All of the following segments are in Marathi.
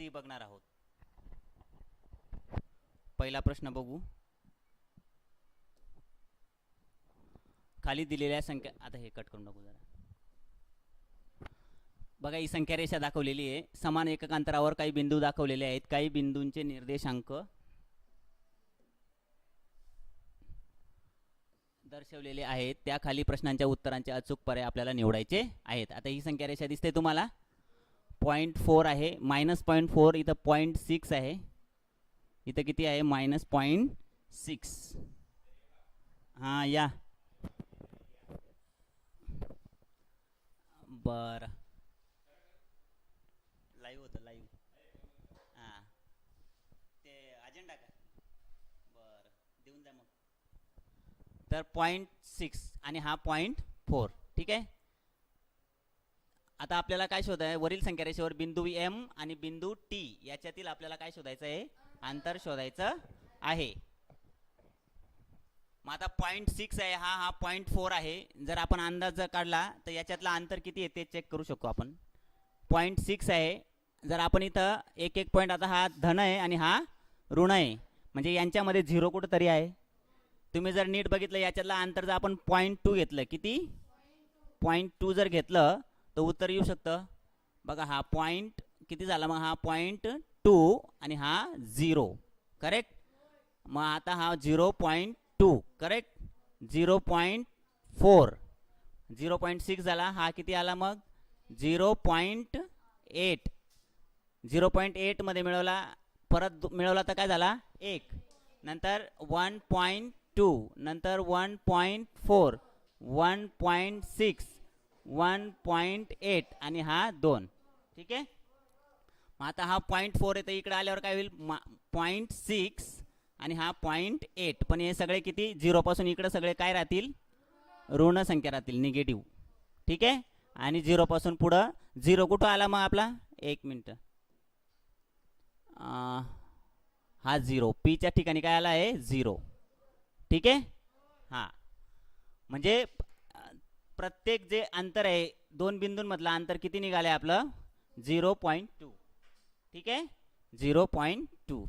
सी बघणार आहोत. पहिला प्रश्न बघू. खाली दिलेल्या संख्या आता हे कट करून टाकू जरा. बघा ही संख्या रेषा दाखवलेली आहे. समान एकक अंतरावर काही बिंदू दाखवलेले आहेत. काही बिंदूंचे निर्देशांक दर्शवलेले आहेत. त्या खाली प्रश्नांच्या उत्तरांचे अचूक पर्याय आपल्याला निवडायचे आहेत. आता ही संख्या रेषा दिसते तुम्हाला. पॉईंट फोर आहे. मायनस पॉईंट फोर इथं पॉईंट सिक्स आहे. इथं किती आहे? मायनस पॉईंट सिक्स हां या. बरं. लाईव्ह होतं लाईव्ह हां. ते अजेंडा का बरं. देऊन द्या मग. तर पॉईंट सिक्स आणि हा पॉईंट फोर ठीक आहे? आता आपल्याला काय शोधाय वरील संख्यारेषेवर बिंदू एम आणि बिंदू टी याच्यातील आपल्याला काय शोधायचं आहे? अंतर शोधायचं आहे. मग आता पॉईंट सिक्स आहे. हा हा पॉईंट फोर आहे. जर आपण अंदाज जर काढला तर याच्यातला अंतर किती आहे ते चेक करू शकतो आपण. पॉईंट सिक्स आहे. जर आपण इथं एक एक पॉईंट आता हा धन आहे आणि हा ऋण आहे. म्हणजे यांच्यामध्ये झिरो कुठं तरी आहे. तुम्ही जर नीट बघितलं याच्यातलं अंतर जर आपण पॉईंट टू घेतलं किती? पॉईंट टू जर घेतलं तर उत्तर येऊ शकतं. बघा हा पॉईंट किती झाला? मग हा पॉईंट टू आणि हा झिरो करेक्ट मग आता हा zero point two correct zero point four zero point six झाला. हा किती आला मग? Zero point eight zero point एटमध्ये मिळवला. परत मिळवला तर काय झाला? एक. नंतर वन पॉईंट टू नंतर one point four one point six one point eight आणि हा दोन. ठीक आहे? मग आता हा पॉईंट फोर येतं इकडे आल्यावर काय होईल? पॉईंट सिक्स आणि हा पॉईंट एट पण हे सगळे किती? झिरोपासून इकडं सगळे काय राहतील? ऋण संख्या राहतील निगेटिव्ह ठीक आहे? आणि झिरोपासून पुढं झिरो कुठं आला मग आपला? एक मिनटं. हा झिरो पीच्या ठिकाणी काय आला आहे? झिरो ठीक आहे? हां. म्हणजे प्रत्येक जे अंतर आहे दोन बिंदूंमधलं अंतर किती निघालं आहे आपलं? Zero point two. ठीक आहे? Zero point two.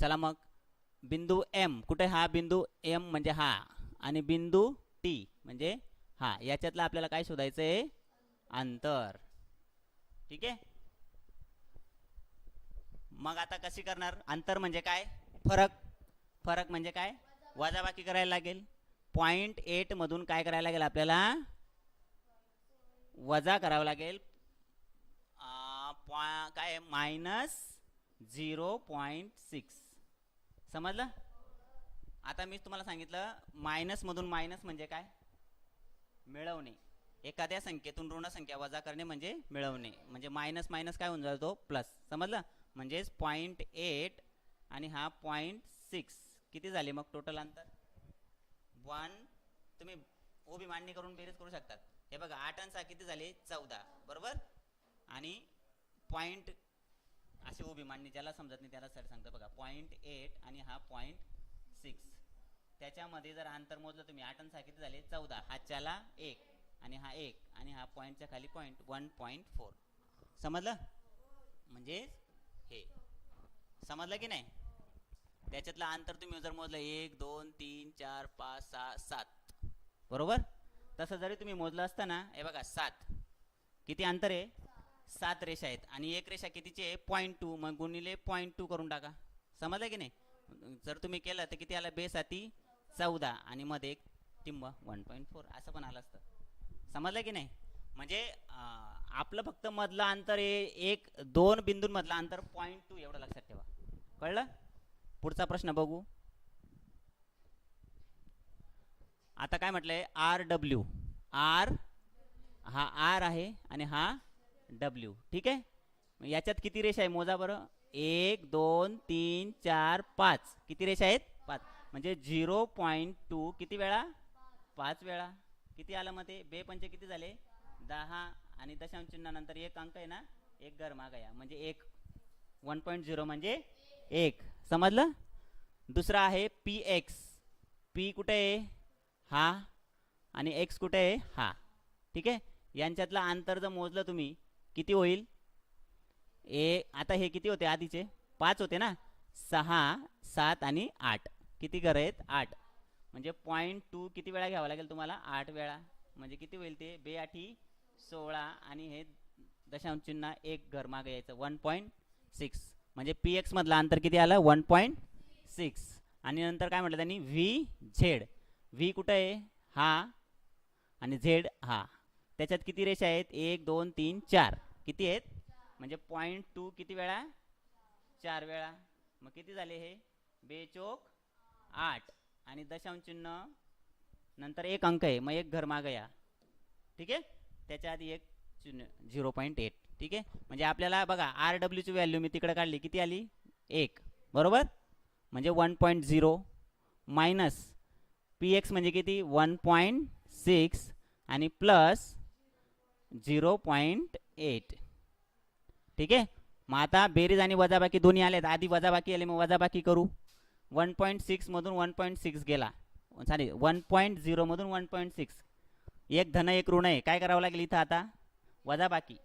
चला मग बिंदू एम कुठे हा बिंदू एम म्हणजे हा आणि बिंदू टी म्हणजे हा. याच्यातलं आपल्याला काय शोधायचं आहे? अंतर. ठीक आहे? मग आता कशी करणार? अंतर म्हणजे काय? फरक. फरक म्हणजे काय? वजाबाकी करायला लागेल. पॉईंट एटमधून काय करायला लागेल आपल्याला? वजा करावं लागेल. पॉ- काय मायनस झिरो पॉईंट सिक्स. समजलं? आता मी तुम्हाला सांगितलं मायनसमधून मायनस म्हणजे काय? मिळवणे. एखाद्या संख्येतून ऋण संख्या वजा करणे म्हणजे मिळवणे. म्हणजे मायनस मायनस काय होऊन जातो प्लस. समजलं? म्हणजेच पॉईंट एट आणि हा पॉईंट सिक्स. किती झाले मग टोटल अंतर? वन तुम्ही उभी मांडणी करून बेरीज करू शकतात. हे बघा आठ आणि सहा किती झाले? चौदा. बरोबर? आणि पॉईंट अशी उभी मांडणी ज्याला समजत नाही त्याला सर सांगतो बघा. पॉईंट एट आणि हा पॉईंट सिक्स त्याच्यामध्ये जर अंतर मोजलं तुम्ही आठ आणि सहा किती झाले? चौदा. हाच्याला एक आणि हा एक आणि हा पॉईंटच्या खाली पॉईंट वन पॉईंट फोर समजलं? म्हणजे हे. समजलं की नाही? त्याच्यातलं अंतर तुम्ही जर मोजलं एक दोन तीन चार पाच सहा सात. बरोबर? तसं जरी तुम्ही मोजलं असतं ना हे बघा सात. किती अंतर आहे? सात रेषा आहेत. आणि एक रेषा कितीची आहे? पॉईंट टू मग गुणिले पॉईंट टू करून टाका. समजलं की नाही? जर तुम्ही केलं तर किती आला? बेस हाती चौदा. आणि मध्ये एक टिंब वन पॉईंट फोर असं पण आलं असतं. समजलं की नाही? म्हणजे आपलं फक्त मधलं अंतर हे एक दोन बिंदूंमधलं अंतर पॉईंट टू एवढं लक्षात ठेवा. कळलं? पुढचा प्रश्न बघू. आता काय म्हटलंय? आर डब्ल्यू आर हा आर आहे आणि हा डब्ल्यू ठीक आहे? याच्यात किती रेषा आहे? मोजा बरं. एक दोन तीन चार पाच. किती रेषा आहेत? पाच. म्हणजे झिरो पॉईंट टू किती वेळा? पाच वेळा. किती आलं मग ते? बे पंचे किती झाले? दहा. आणि दशांश चिन्हानंतर एक अंक आहे ना? एक घर मागाया म्हणजे एक. वन पॉईंट झिरो म्हणजे एक. समजलं? दुसरा आहे पी एक्स पी कुठे आहे? हा. आणि एक्स कुठे आहे? हा. ठीक आहे? यांच्यातलं अंतर जर मोजलं तुम्ही किती होईल? ए आता हे किती होते आधीचे? पाच होते ना? सहा सात आणि आठ. किती घरं आहेत? आठ. म्हणजे पॉईंट टू किती वेळा घ्यावा लागेल तुम्हाला? आठ वेळा. म्हणजे किती होईल ते? बेआठी सोळा आणि हे दशांश चिन्ह एक घर मागे यायचं. वन पॉईंट सिक्स म्हणजे पी एक्समधलं अंतर किती आलं? वन पॉईंट सिक्स आणि नंतर काय म्हटलं त्यांनी? व्ही झेड व्ही कुठं आहे? हा. आणि झेड हा. त्याच्यात किती रेषा आहेत? एक दोन तीन चार. किती आहेत? म्हणजे पॉईंट टू किती वेळा? चार वेळा. मग किती झाले हे? बेचोक आठ. आणि दशांश चिन्ह. नंतर एक अंक आहे. मग एक घर मागं या. ठीक आहे? त्याच्या आधी एक चिन्ह झिरो पॉईंट एट ठीक आहे? म्हणजे आपल्याला बघा आर डब्ल्यूची व्हॅल्यू मी तिकडे काढली. किती आली? एक. बरोबर? म्हणजे one point zero minus P X म्हणजे किती? वन पॉईंट सिक्स आणि प्लस झिरो पॉईंट एट ठीक आहे? मग आता बेरीज आणि वजाबाकी दोन्ही आलेत. आधी वजाबाकी आले मग वजाबाकी करू. वन पॉईंट सिक्समधून वन पॉईंट सिक्स गेला. सॉरी वन पॉईंट झिरोमधून वन पॉईंट सिक्स एक धन एक ऋण आहे. काय करावं लागेल इथं आता? वजाबाकी.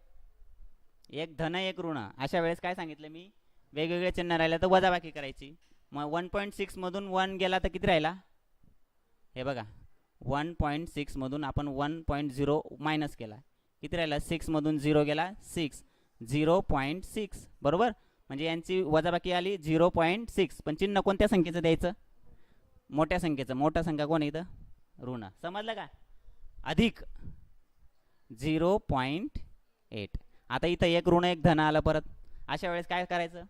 एक धन एक ऋण. अशा वेळेस काय सांगितलं मी? वेगवेगळे चिन्ह राहिलं तर वजाबाकी करायची. मग वन पॉईंट सिक्समधून वन गेला तर किती राहिला? हे बघा. वन पॉईंट सिक्समधून आपण वन पॉईंट झिरो मायनस केला. किती राहिला? सिक्समधून झिरो गेला सिक्स झिरो पॉईंट सिक्स बरोबर? म्हणजे यांची वजाबाकी आली झिरो पॉईंट सिक्स पण चिन्ह कोणत्या संख्येचं द्यायचं? मोठ्या संख्येचं. मोठा संख्या कोण इथं? ऋण. समजलं का? अधिक. झिरो पॉईंट एट आता इथं एक ऋण एक धन आलं परत. अशा वेळेस काय करायचं?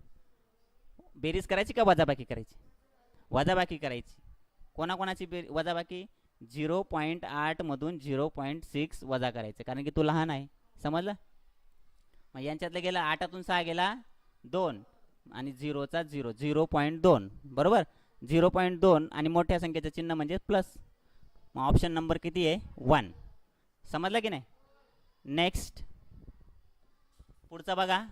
बेरीज करायची का वजाबाकी करायची? वजाबाकी करायची. कोणाकोणाची बे वजाबाकी? झिरो पॉईंट आठमधून झिरो पॉईंट सिक्स वजा करायचं. कारण की तू लहान आहे. समजलं? मग यांच्यातलं गेलं आठातून सहा गेला दोन. आणि झिरोचा झिरो. झिरो पॉईंट दोन. बरोबर? झिरो पॉईंट दोन आणि मोठ्या संख्येचं चिन्ह म्हणजे प्लस. मग ऑप्शन नंबर किती आहे? वन. समजलं की नाही? नेक्स्ट. पुढचा बघा.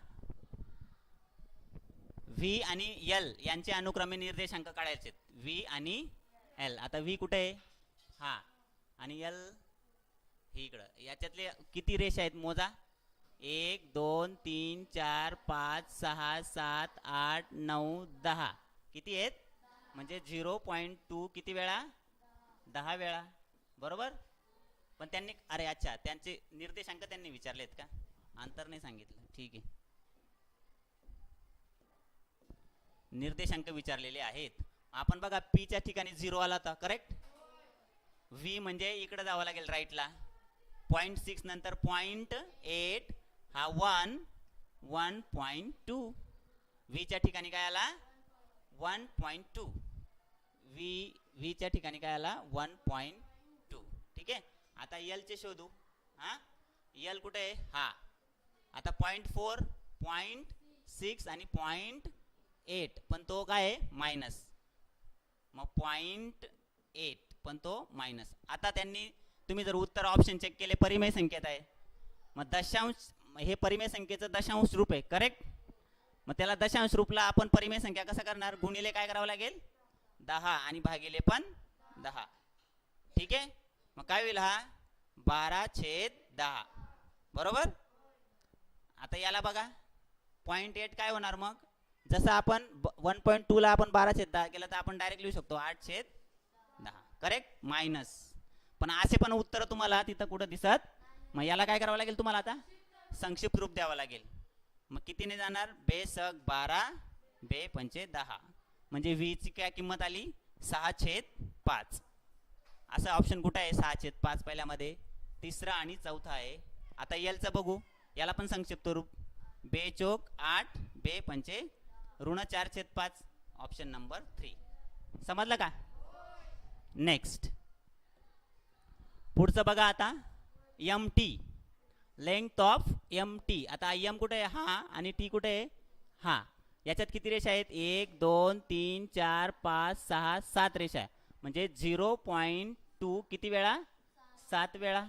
व्ही आणि एल यांचे अनुक्रमे निर्देशांक काढायचे व्ही आणि एल आता व्ही कुठे आहे? हा. आणि एल ही इकडं. याच्यातले किती रेषा आहेत मोजा? एक दोन तीन चार पाच सहा सात आठ नऊ दहा. किती आहेत? म्हणजे झिरो पॉईंट टू किती वेळा? दहा वेळा. बरोबर? पण त्यांनी अरे अच्छा त्यांचे निर्देशांक त्यांनी विचारलेत का? अंतर नाही सांगितलं. ठीक आहे. निर्देशांक विचारलेले आहेत. आपण बघा पीच्या ठिकाणी झिरो आला होता करेक्ट व्ही म्हणजे इकडे जावं लागेल राईटला पॉईंट सिक्स नंतर पॉईंट एट हा वन वन पॉईंट टू व्हीच्या ठिकाणी काय आला? वन पॉईंट टू व्ही व्हीच्या ठिकाणी काय आला? वन पॉईंट टू ठीक आहे? आता एलचे शोधू. हां? एल कुठे आहे? हा. आता पॉईंट फोर पॉईंट सिक्स आणि पॉईंट एट पण तो काय आहे? मायनस मग पॉईंट एट पण तो मायनस आता त्यांनी तुम्ही जर उत्तर ऑप्शन चेक केले परिमेय संख्येत आहे. मग दशांश हे परिमेय संख्येचं दशांश रूप आहे करेक्ट मग त्याला दशांश रूपला आपण परिमेय संख्या कसं करणार? गुणिले काय करावं लागेल? दहा आणि भागिले पण दहा. ठीक आहे? मग काय होईल हा? बारा छेद दहा. बरोबर? आता याला बघा. पॉईंट एट काय होणार मग? जसं आपण वन पॉईंट टूला आपण बारा छेद दहा केलं तर आपण डायरेक्ट लिहू शकतो. आठ छेद दहा. करेक्ट मायनस पण असे पण उत्तर तुम्हाला तिथं कुठं दिसत? मग याला काय करावं लागेल तुम्हाला आता? संक्षिप्त रूप द्यावं लागेल. मग कितीने जाणार? बे सग बारा बे पंचे दहा. म्हणजे वीची काय किंमत आली? सहा छेद पाच. असं ऑप्शन कुठं आहे? सहा छेद पाच पहिल्यामध्ये. तिसरा आणि चौथा आहे. आता एलचं बघू. याला पण संक्षिप्त रूप. बे चोक आठ बे पंचे ऋण चार छेद पाच ऑप्शन नंबर थ्री समजलं का? नेक्स्ट पुढचं बघा आता. M T length of M T आता एम कुठे आहे? हा आणि टी कुठे आहे? हा. याच्यात किती रेषा आहेत? एक दोन तीन चार पाच सहा सात रेषा आहे. म्हणजे झिरो पॉईंट टू किती वेळा? सात वेळा.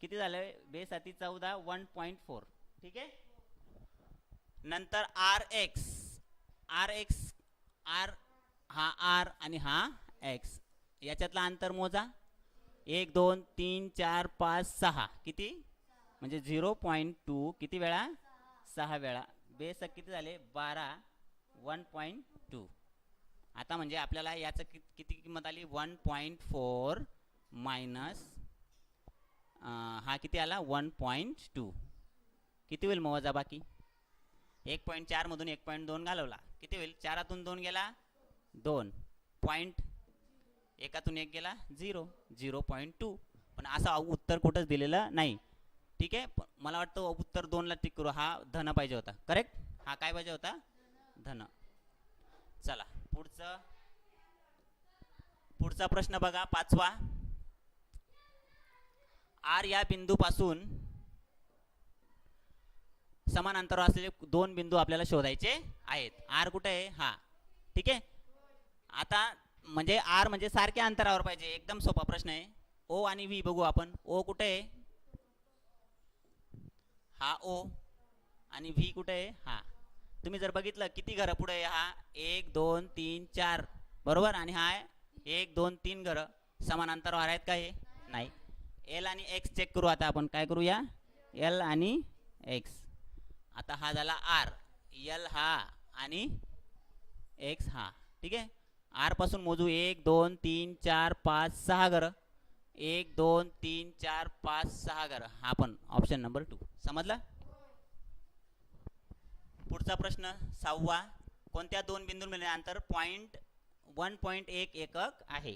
किती झालं बेस आती चौदा वन पॉईंट फोर. ठीक आहे? नंतर R X. R X R हा आर आणि हा एक्स. याच्यातला अंतर मोजा. एक दोन तीन चार पाच सहा. किती? म्हणजे झिरो पॉईंट टू. किती वेळा? सहा वेळा. बेस किती झाले? बारा वन पॉईंट टू. आता म्हणजे आपल्याला याचं कि किती किंमत आली? वन पॉईंट फोर मायनस हा किती आला? One point two. किती होईल मग वजा बाकी? एक पॉईंट चारमधून एक पॉईंट दोन घालवला. किती होईल? चारातून दोन गेला दोन. पॉईंट एकातून एक गेला झिरो. Zero point to. पण असं उत्तर कुठंच दिलेलं नाही. ठीक आहे? मला वाटतं उत्तर दोनला टिक करू. हा धन पाहिजे होता. करेक्ट हा काय पाहिजे होता? धन. चला पुढचं. पुढचा प्रश्न बघा पाचवा. आर या बिंदूपासून समान अंतरावर असलेले दोन बिंदू आपल्याला शोधायचे आहेत. आर कुठे आहे? हा. ठीक आहे? आता म्हणजे आर म्हणजे सारख्या अंतरावर पाहिजे. एकदम सोपा प्रश्न आहे. ओ आणि व्ही बघू आपण. ओ कुठे आहे? हा ओ. आणि व्ही कुठे आहे? हा. तुम्ही जर बघितलं किती घरं पुढे आहे हा? एक दोन तीन चार. बरोबर? आणि हा एक दोन तीन घरं. समान अंतरावर आहेत का हे? नाही. एल आणि एक्स चेक करू. आता आपण काय करूया? एल आणि एक्स आता हा झाला आर एल हा आणि एक्स हा. ठीक आहे? आरपासून मोजू. एक दोन तीन चार पाच सहा घरं. एक दोन तीन चार पाच सहा घरं. हा पण ऑप्शन नंबर टू समजला? पुढचा प्रश्न सहावा. कोणत्या दोन बिंदूंमध्ये अंतर? पॉईंट वन पॉईंट एक एकक आहे.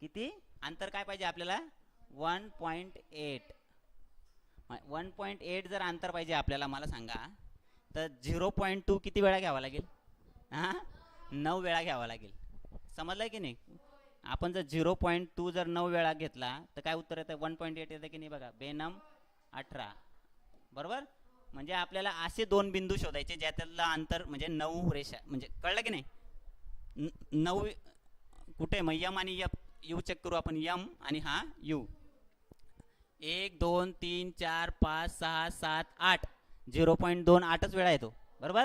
किती? अंतर काय पाहिजे आपल्याला? One point eight one point eight जर अंतर पाहिजे आपल्याला मला सांगा तर झिरो पॉईंट टू किती वेळा घ्यावा लागेल? हां? नऊ वेळा घ्यावा लागेल. समजलं की नाही? आपण जर झिरो पॉईंट टू जर नऊ वेळा घेतला तर काय उत्तर येतं? वन पॉईंट एट येतं की नाही बघा? बेनम अठरा. बरोबर? म्हणजे आपल्याला असे दोन बिंदू शोधायचे ज्यातलं अंतर म्हणजे नऊ रेषा. म्हणजे कळलं की नाही? न- नऊ कुठे? मग यम आणि यप यू चेक करू आपण. यम आणि हा यू. एक दोन तीन चार पाच सहा सात आठ. झिरो पॉईंट दोन आठच वेळा येतो. बरोबर?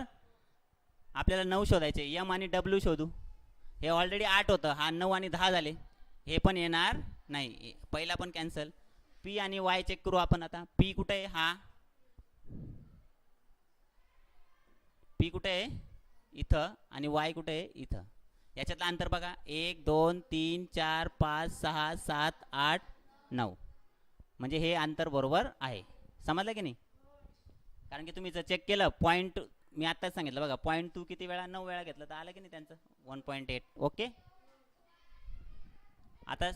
आपल्याला नऊ शोधायचे. यम आणि डब्ल्यू शोधू. हे ऑलरेडी आठ होतं. हा नऊ आणि दहा झाले. हे पण येणार नाही. पहिला पण कॅन्सल पी आणि वाय चेक करू आपण आता. पी कुठे आहे? हा. पी कुठे आहे? इथं. आणि वाय कुठे आहे? इथं. याच्यातलं अंतर बघा. एक दोन तीन चार पाच सहा सात आठ नऊ. म्हणजे हे अंतर बरोबर आहे. समजलं की नाही? कारण की तुम्ही जर चेक केलं पॉईंट मी आत्ताच सांगितलं बघा पॉईंट टू किती वेळा? नऊ वेळा घेतलं. तर आलं की नाही त्यांचं? वन पॉईंट एट ओके आता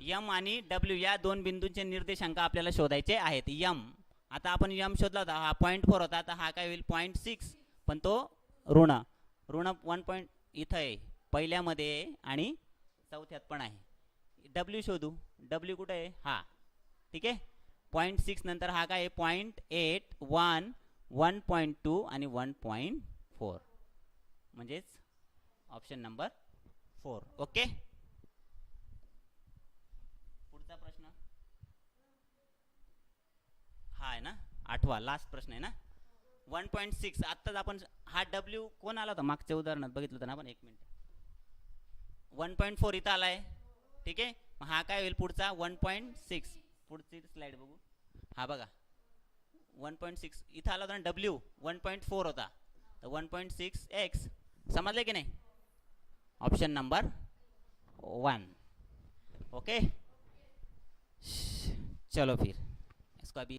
यम आणि डब्ल्यू या दोन बिंदूंचे निर्देशांक आपल्याला शोधायचे आहेत. यम आता आपण यम शोधला होता. हा पॉईंट फोर होता. आता हा काय होईल? पॉईंट सिक्स पण तो ऋण. ऋण वन पॉईंट इथं आहे. पहिल्यामध्ये आहे आणि चौथ्यात पण आहे. डब्ल्यू शोधू. डब्ल्यू कुठं आहे? हा. ठीक आहे? पॉईंट सिक्स नंतर हा काय आहे? Point eight one one point two आणि वन पॉईंट फोर म्हणजेच ऑप्शन नंबर फोर ओके पुढचा प्रश्न. हा आहे ना? आठवा लास्ट प्रश्न आहे ना? वन पॉईंट सिक्स आत्ताच आपण हा डब्ल्यू कोण आला होता? मागच्या उदाहरणात बघितलं होतं ना आपण? एक मिनिट वन पॉईंट फोर इथं आलाय. ठीक आहे? मग हा काय होईल पुढचा? वन पॉईंट सिक्स पुढची स्लाईड बघू. हा बघा. वन सिक्स इथं आला होता डब्ल्यू वन पॉइंट फोर होता. तो वन पॉइंट सिक्स एक्स समजले की नाही? ऑप्शन नंबर वन ओके चलो फिर. इसको अभी